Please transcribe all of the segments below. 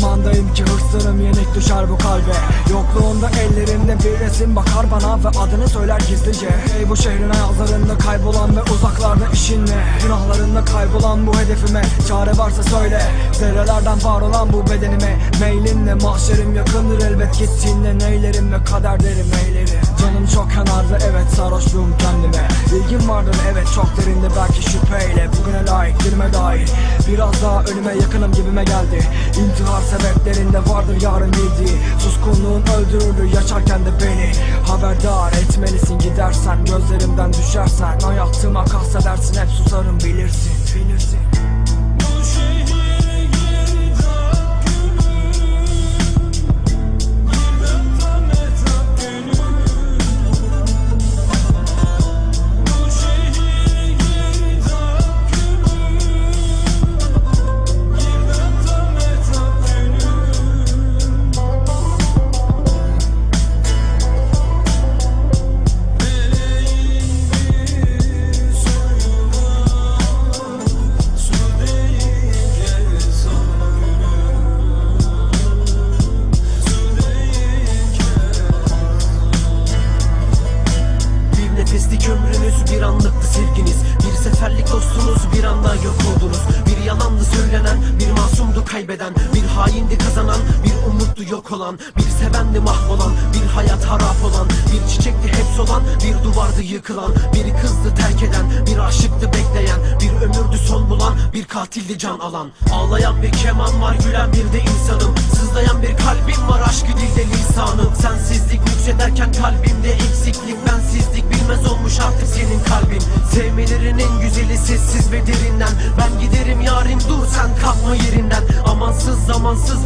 zamandayım ki hırslarım yenik düşer bu kalbe. Yokluğunda ellerinde bir resim bakar bana ve adını söyler gizlice. Ey bu şehrin ayazlarında kaybolan ve uzaklarda işin ne? Günahlarında kaybolan bu hedefime Çare varsa söyle. Zerrelerden var olan bu bedenime Meylinle mahşerim yakındır elbet gittiğinde Neylerim ve kader derim eylerim Canım çok yanar ve evet sarhoşluğum kendime. İlgim vardır evet çok derinde belki şüpheyle Bugüne layık dilime dair Biraz daha ölüme yakınım gibime geldi. İntihar sebeplerinde vardır yarın bildiği Suskunluğun öldürürdü yaşarken de beni. Haberdar etmelisin gidersen Gözlerimden düşersen. Hayatıma kastedersin hep susarım bilirsin Bilirsin Nefeslik ömrünüz bir anlıktı sevginiz. Bir seferlik dostunuz bir anda yok oldunuz. Bir yalandı söylenen bir masumdu kaybeden. Bir haindi kazanan bir umutlu yok olan. Bir sevendi mahvolan bir hayat harap olan. Bir çiçekti hep solan bir duvardı yıkılan. Bir kızdı terk eden bir aşıktı bekleyen. Bir ömürdü son bulan bir katildi can alan. Ağlayan bir keman var gülen bir de insanım. Sızlayan bir kalbim var aşkı dilde lisanım. Sensizlik yüksederken kalbimde eksiklik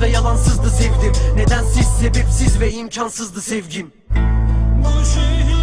ve yalansızdı sevdim. Nedensiz sebepsiz ve imkansızdı sevgim Bu şehir